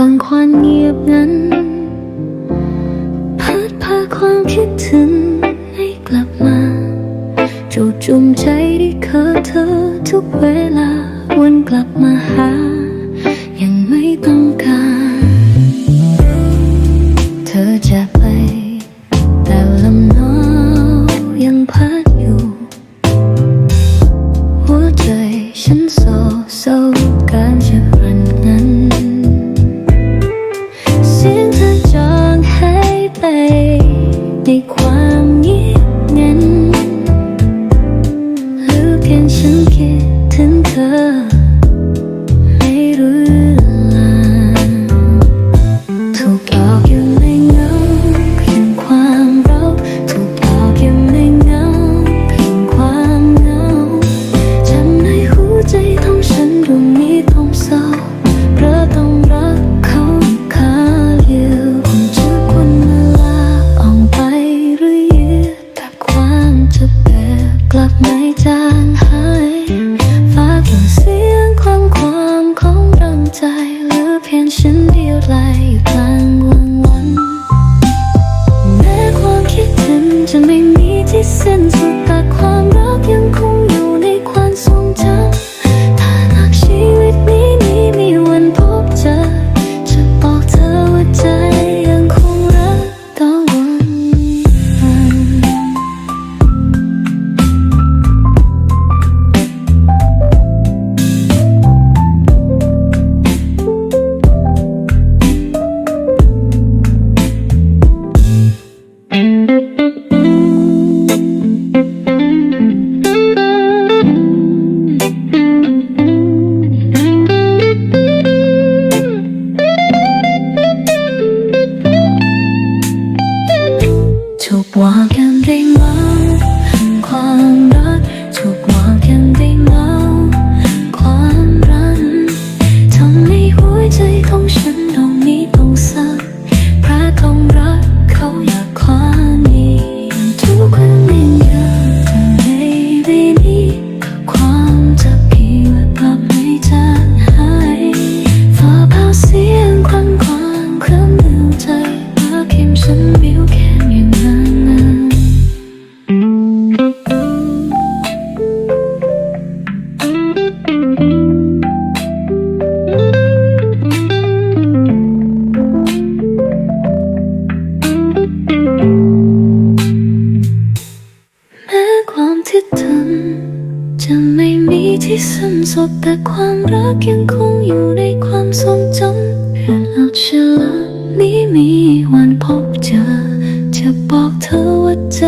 กลางความเงียบนั้นพัดพาความคิดถึงให้กลับมาจูจุมใจที่เคยเธอทุกเวลาวนกลับมาหา ยังไม่ต้องการ เธอจะไป แต่ลำน้อยังพัดอยู่ หัวใจฉันโร้า ในความเงียบงันหรือเพียงฉันคิดถึงเธอ ลับไม่จางหายฝากอยู่เสียงความความของรังใจเหรือเพียงฉันเดียวไหลอยู่กลางวันวันแม้ความคิดถึงจะไม่มีที่สิ้นสุด ที่สิ้นสุดแต่ความรักยังคงอยู่ในความทรงจำเรื่องเอาเชื่อนี้มีวันพบเจอจะบอกเธอว่าใจ